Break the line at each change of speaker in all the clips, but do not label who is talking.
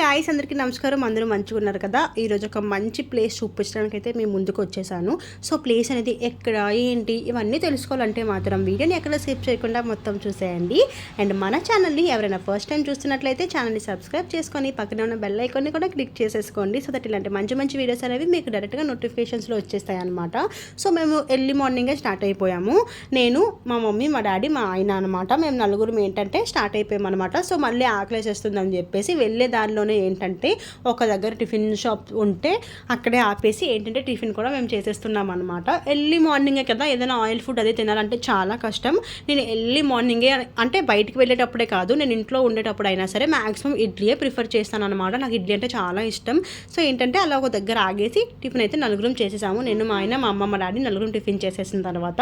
Guys అందరికీ నమస్కారం. అందరూ మంచిగా ఉన్నారు కదా? ఈరోజు ఒక మంచి ప్లేస్ చూపించడానికి అయితే మేము ముందుకు వచ్చేసాను. సో ప్లేస్ అనేది ఎక్కడ ఏంటి ఇవన్నీ తెలుసుకోవాలంటే మాత్రం వీడియోని ఎక్కడ స్కిప్ చేయకుండా మొత్తం చూసేయండి. అండ్ మన ఛానల్ని ఎవరైనా ఫస్ట్ టైం చూస్తున్నట్లయితే ఛానల్ని సబ్స్క్రైబ్ చేసుకొని పక్కన ఉన్న బెల్ ఐకాన్ని కూడా క్లిక్ చేసేసుకోండి. సో దట్ ఇలాంటి మంచి మంచి వీడియోస్ అనేవి మీకు డైరెక్ట్గా నోటిఫికేషన్స్లో వచ్చేస్తాయి అనమాట సో మేము ఎర్లీ మార్నింగే స్టార్ట్ అయిపోయాము. నేను మా మమ్మీ మా డాడీ మా ఆయన అనమాట మేము నలుగురు ఏంటంటే స్టార్ట్ అయిపోయాం అనమాట సో మళ్ళీ ఆకలేసేస్తుందని చెప్పేసి వెళ్ళే దారిలోనే ఏంటంటే ఒక దగ్గర టిఫిన్ షాప్ ఉంటే అక్కడే ఆపేసి ఏంటంటే టిఫిన్ కూడా మేము చేసేస్తున్నాం అనమాట ఎర్లీ మార్నింగే కదా ఏదైనా ఆయిల్ ఫుడ్ అది తినాలంటే చాలా కష్టం. నేను ఎర్లీ మార్నింగే అంటే బయటికి వెళ్ళేటప్పుడే కాదు నేను ఇంట్లో ఉండేటప్పుడు అయినా సరే మ్యాక్సిమం ఇడ్లీయే ప్రిఫర్ చేస్తాను అనమాట నాకు ఇడ్లీ అంటే చాలా ఇష్టం. సో ఏంటంటే అలా ఒక దగ్గర ఆగేసి టిఫిన్ అయితే నలుగురం చేసేసాము. నేను మా ఆయన మా అమ్మ మా డాడీ నలుగురం టిఫిన్ చేసేసిన తర్వాత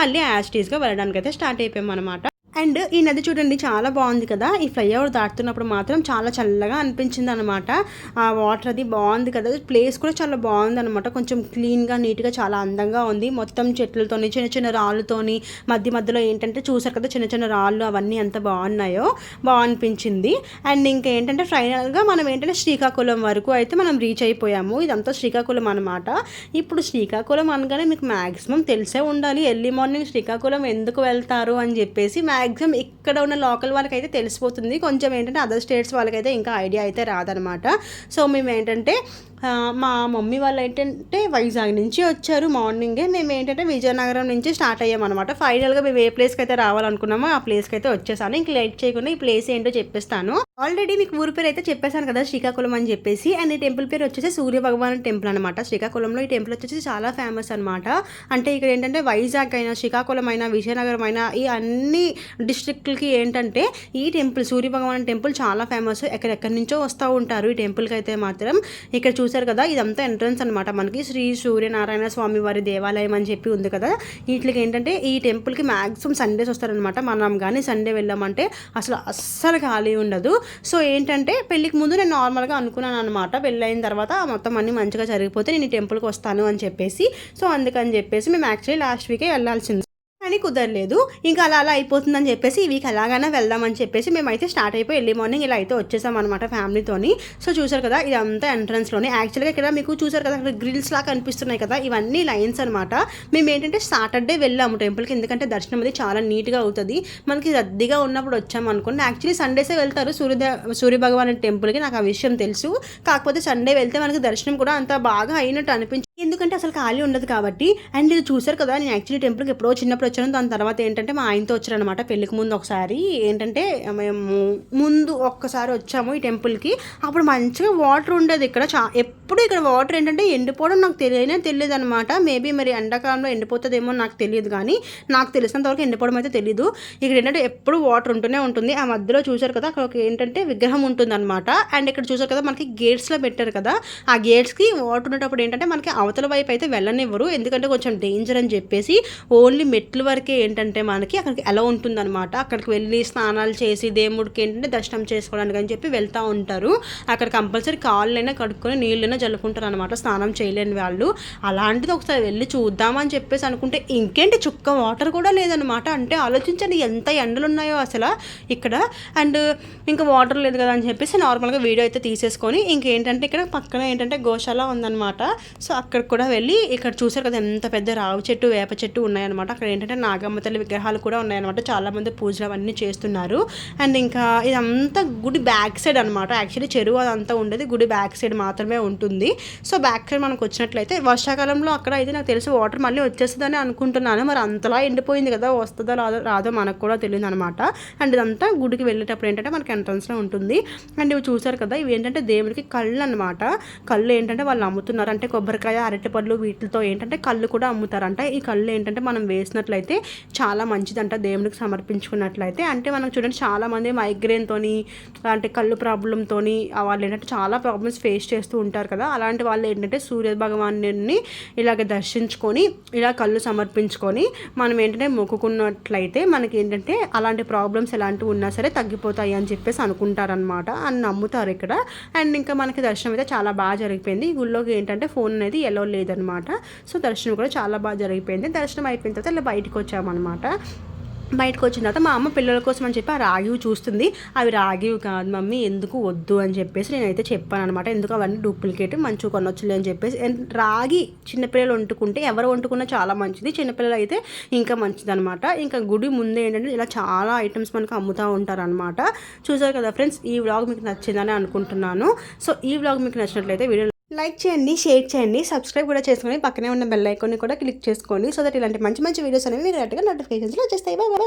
మళ్ళీ యాజ్ టీస్గా వెళ్ళడానికి అయితే స్టార్ట్ అయిపోయాం అనమాట అండ్ ఈ నది చూడండి చాలా బాగుంది కదా. ఈ ఫ్లైఓవర్ దాటుతున్నప్పుడు మాత్రం చాలా చల్లగా అనిపించింది అనమాట ఆ వాటర్ అది బాగుంది కదా. ప్లేస్ కూడా చాలా బాగుంది అనమాట కొంచెం క్లీన్గా నీట్గా చాలా అందంగా ఉంది. మొత్తం చెట్లతోని చిన్న చిన్న రాళ్ళతోని మధ్య మధ్యలో ఏంటంటే చూసారు కదా చిన్న చిన్న రాళ్ళు అవన్నీ ఎంత బాగున్నాయో బాగా అనిపించింది అండ్ ఇంకా ఏంటంటే ఫైనల్గా మనం ఏంటంటే శ్రీకాకుళం వరకు అయితే మనం రీచ్ అయిపోయాము. ఇదంతా శ్రీకాకుళం అనమాట ఇప్పుడు శ్రీకాకుళం అనగానే మీకు మ్యాక్సిమం తెలిసే ఉండాలి. ఎర్లీ మార్నింగ్ శ్రీకాకుళం ఎందుకు వెళ్తారు అని చెప్పేసి మ్యాక్సిమం ఇక్కడ ఉన్న లోకల్ వాళ్ళకి అయితే తెలిసిపోతుంది. కొంచెం ఏంటంటే అదర్ స్టేట్స్ వాళ్ళకైతే ఇంకా ఐడియా అయితే రాదనమాట. సో మేము ఏంటంటే మా మమ్మీ వాళ్ళు ఏంటంటే వైజాగ్ నుంచి వచ్చారు మార్నింగే. మేము ఏంటంటే విజయనగరం నుంచి స్టార్ట్ అయ్యామన్నమాట. ఫైనల్గా మేము ఏ ప్లేస్కి అయితే రావాలనుకున్నామో ఆ ప్లేస్కి అయితే వచ్చేసాను. ఇంక లేట్ చేయకుండా ఈ ప్లేస్ ఏంటో చెప్పేస్తాను. ఆల్రెడీ మీకు ఊరి పేరు అయితే చెప్పేశాను కదా శ్రీకాకుళం అని చెప్పేసి. అండ్ ఈ టెంపుల్ పేరు వచ్చేసి సూర్య భగవాన్ టెంపుల్ అనమాట శ్రీకాకుళంలో ఈ టెంపుల్ వచ్చేసి చాలా ఫేమస్ అనమాట అంటే ఇక్కడ ఏంటంటే వైజాగ్ అయినా శ్రీకాకుళం అయినా విజయనగరం అయినా ఈ అన్ని డిస్ట్రిక్ట్లకి ఏంటంటే ఈ టెంపుల్ సూర్య భగవాన్ టెంపుల్ చాలా ఫేమస్ ఎక్కడెక్కడి నుంచో వస్తూ ఉంటారు ఈ టెంపుల్కి అయితే మాత్రం. ఇక్కడ చూసారు కదా ఇదంతా ఎంట్రన్స్ అనమాట మనకి శ్రీ సూర్యనారాయణ స్వామి వారి దేవాలయం అని చెప్పి ఉంది కదా. వీటికి ఏంటంటే ఈ టెంపుల్కి మ్యాక్సిమం సండేస్ వస్తారనమాట మనం కానీ సండే వెళ్ళామంటే అసలు అస్సలు ఖాళీ ఉండదు. సో ఏంటంటే పెళ్ళికి ముందు నేను నార్మల్గా అనుకున్నాను అనమాట పెళ్ళైన తర్వాత మొత్తం అన్నీ మంచిగా జరిగిపోతే నేను ఈ టెంపుల్కి వస్తాను అని చెప్పేసి. సో అందుకని చెప్పేసి మేము యాక్చువల్లీ లాస్ట్ వీకే వెళ్ళాల్సింది. కానీ కుదరలేదు. ఇంకా అలా అలా అయిపోతుందని చెప్పేసి ఈ వీక్ ఎలాగైనా వెళ్దామని చెప్పేసి మేమైతే స్టార్ట్ అయిపోయి ఎర్లీ మార్నింగ్ ఇలా అయితే వచ్చేసాం అనమాట ఫ్యామిలీతోని. సో చూసారు కదా ఇదంతా ఎంట్రన్స్లోనే యాక్చువల్గా ఇక్కడ మీకు చూసారు కదా అక్కడ గ్రిల్స్ లాగా కనిపిస్తున్నాయి కదా ఇవన్నీ లైన్స్ అనమాట మేము ఏంటంటే సాటర్డే వెళ్ళాము టెంపుల్కి. ఎందుకంటే దర్శనం అది చాలా నీట్గా అవుతుంది. మనకి రద్దీగా ఉన్నప్పుడు వచ్చాము అనుకోండి. యాక్చువల్లీ సండేసే వెళ్తారు. సూర్య సూర్య భగవాన్ టెంపుల్కి నాకు ఆ విషయం తెలుసు. కాకపోతే సండే వెళ్తే మనకి దర్శనం కూడా అంత బాగా అయినట్టు అనిపించింది ఎందుకంటే అసలు ఖాళీ ఉండదు కాబట్టి. అండ్ ఇది చూసారు కదా నేను యాక్చువల్లీ టెంపుల్కి ఎప్పుడో చిన్నప్పుడు వచ్చాను. దాని తర్వాత ఏంటంటే మా ఆయనతో వచ్చారనమాట పెళ్ళికి ముందు ఒకసారి. ఏంటంటే మేము ముందు ఒక్కసారి వచ్చాము ఈ టెంపుల్కి అప్పుడు మంచిగా వాటర్ ఉండేది ఇక్కడ. చా ఎప్పుడు ఇక్కడ వాటర్ ఏంటంటే ఎండిపోవడం నాకు తెలియనే తెలియదు అనమాట మేబీ మరి ఎండాకాలంలో ఎండిపోతుందేమో నాకు తెలియదు కానీ నాకు తెలిసినంత వరకు ఎండిపోవడం అయితే తెలియదు ఇక్కడ ఏంటంటే ఎప్పుడు వాటర్ ఉంటూనే ఉంటుంది. ఆ మధ్యలో చూసారు కదా అక్కడ ఒక ఏంటంటే విగ్రహం ఉంటుంది అనమాట అండ్ ఇక్కడ చూసారు కదా మనకి గేట్స్లో పెట్టారు కదా. ఆ గేట్స్కి వాటర్ ఉండేటప్పుడు ఏంటంటే మనకి అవతల వైపు అయితే వెళ్ళనివ్వరు. ఎందుకంటే కొంచెం డేంజర్ అని చెప్పేసి ఓన్లీ మెట్ల వరకే ఏంటంటే మనకి అక్కడికి ఎలా ఉంటుందన్నమాట. అక్కడికి వెళ్ళి స్నానాలు చేసి దేవుడికి ఏంటంటే దర్శనం చేసుకోవడానికి అని చెప్పి వెళ్తూ ఉంటారు. అక్కడ కంపల్సరీ కాళ్ళైనా కడుక్కొని నీళ్ళైనా జల్లుకుంటారు అనమాట స్నానం చేయలేని వాళ్ళు. అలాంటిది ఒకసారి వెళ్ళి చూద్దామని చెప్పేసి అనుకుంటే ఇంకేంటి చుక్క వాటర్ కూడా లేదనమాట అంటే ఆలోచించండి ఎంత ఎండలు ఉన్నాయో అసలు ఇక్కడ. అండ్ ఇంకా వాటర్ లేదు కదా అని చెప్పేసి నార్మల్గా వీడియో అయితే తీసేసుకొని ఇంకేంటంటే ఇక్కడ పక్కన ఏంటంటే గోశాల ఉందన్నమాట. సో అక్కడ కూడా వెళ్ళి ఇక్కడ చూసారు కదా ఎంత పెద్ద రావు చెట్టు వేప చెట్టు ఉన్నాయన్నమాట. అక్కడ ఏంటంటే నాగమ్మ తల్లి విగ్రహాలు కూడా ఉన్నాయన్నమాట. చాలామంది పూజలు అవన్నీ చేస్తున్నారు. అండ్ ఇంకా ఇదంతా గుడి బ్యాక్ సైడ్ అనమాట యాక్చువల్లీ చెరువు అదంతా ఉండేది గుడి బ్యాక్ సైడ్ మాత్రమే ఉంటుంది. సో బ్యాక్ సైడ్ మనకు వచ్చినట్లయితే వర్షాకాలంలో అక్కడ అయితే నాకు తెలిసి వాటర్ మళ్ళీ వచ్చేస్తుందని అనుకుంటున్నాను. మరి అంతలా ఎండిపోయింది కదా వస్తుందో రాదో రాదో మనకు కూడా తెలియదు అనమాట అండ్ ఇదంతా గుడికి వెళ్ళేటప్పుడు ఏంటంటే మనకి ఎంట్రన్స్లో ఉంటుంది. అండ్ ఇవి చూసారు కదా ఇవి ఏంటంటే దేవుడికి కళ్ళు అనమాట కళ్ళు ఏంటంటే వాళ్ళు అమ్ముతున్నారు అంటే కొబ్బరికాయ అరటిపళ్ళు వీటితో ఏంటంటే కళ్ళు కూడా అమ్ముతారంట. ఈ కళ్ళు ఏంటంటే మనం వేసినట్లయితే చాలా మంచిదంట దేవునికి సమర్పించుకున్నట్లయితే. అంటే మనం చూడండి చాలామంది మైగ్రేన్తోని అంటే కళ్ళు ప్రాబ్లంతోని వాళ్ళు ఏంటంటే చాలా ప్రాబ్లమ్స్ ఫేస్ చేస్తూ ఉంటారు కదా. అలాంటి వాళ్ళు ఏంటంటే సూర్య భగవాన్ని ఇలాగ దర్శించుకొని ఇలా కళ్ళు సమర్పించుకొని మనం ఏంటంటే మొక్కుకున్నట్లయితే మనకి ఏంటంటే అలాంటి ప్రాబ్లమ్స్ ఎలాంటివి ఉన్నా సరే తగ్గిపోతాయి అని చెప్పేసి అనుకుంటారనమాట అని నమ్ముతారు ఇక్కడ. అండ్ ఇంకా మనకి దర్శనం అయితే చాలా బాగా జరిగిపోయింది. ఈ గుళ్ళోకి ఏంటంటే ఫోన్ అనేది ఎలా లేదనమాట. సో దర్శనం కూడా చాలా బాగా జరిగిపోయింది. దర్శనం అయిపోయిన తర్వాత ఇలా బయటకు వచ్చామన్నమాట బయటకు వచ్చిన తర్వాత మా అమ్మ పిల్లల కోసం అని చెప్పి ఆ రాగివి చూస్తుంది. అవి రాగివి కాదు మమ్మీ ఎందుకు వద్దు అని చెప్పేసి నేనైతే చెప్పాను అనమాట ఎందుకు అవన్నీ డూప్లికేట్ మంచిగా కొనొచ్చులే అని చెప్పేసి. రాగి చిన్నపిల్లలు వండుకుంటే ఎవరు వండుకున్నా చాలా మంచిది. చిన్నపిల్లలు అయితే ఇంకా మంచిది అనమాట ఇంకా గుడి ముందే ఏంటంటే ఇలా చాలా ఐటమ్స్ మనకు అమ్ముతూ ఉంటారనమాట. చూసారు కదా ఫ్రెండ్స్ ఈ వ్లాగ్ మీకు నచ్చిందని అనుకుంటున్నాను. సో ఈ వ్లాగ్ మీకు నచ్చినట్లయితే వీడియో లైక్ చేయండి షేర్ చేయండి సబ్స్క్రైబ్ కూడా చేసుకొని పక్కనే ఉన్న బెల్ ఐకాన్ని కూడా క్లిక్ చేసుకోండి. సో దట్ ఇలాంటి మంచి మంచి వీడియోస్ అనేవి మీరు డైరెక్ట్గా నోటిఫికేషన్స్లో వచ్చేస్తాయి. Bye bye